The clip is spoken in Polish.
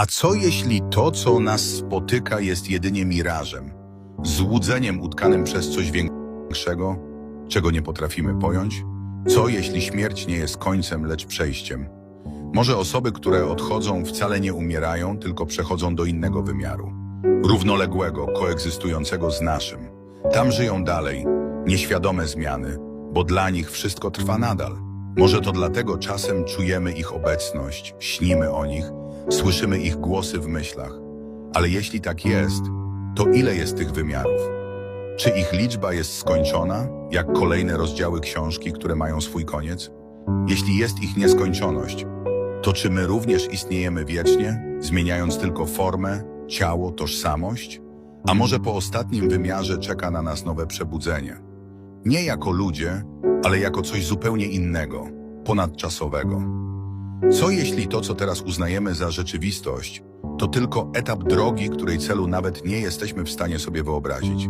A co jeśli to, co nas spotyka, jest jedynie mirażem, złudzeniem utkanym przez coś większego, czego nie potrafimy pojąć? Co jeśli śmierć nie jest końcem, lecz przejściem? Może osoby, które odchodzą, wcale nie umierają, tylko przechodzą do innego wymiaru, równoległego, koegzystującego z naszym. Tam żyją dalej, nieświadome zmiany, bo dla nich wszystko trwa nadal. Może to dlatego czasem czujemy ich obecność, śnimy o nich, słyszymy ich głosy w myślach. Ale jeśli tak jest, to ile jest tych wymiarów? Czy ich liczba jest skończona, jak kolejne rozdziały książki, które mają swój koniec? Jeśli jest ich nieskończoność, to czy my również istniejemy wiecznie, zmieniając tylko formę, ciało, tożsamość? A może po ostatnim wymiarze czeka na nas nowe przebudzenie? Nie jako ludzie, ale jako coś zupełnie innego, ponadczasowego. Co jeśli to, co teraz uznajemy za rzeczywistość, to tylko etap drogi, której celu nawet nie jesteśmy w stanie sobie wyobrazić?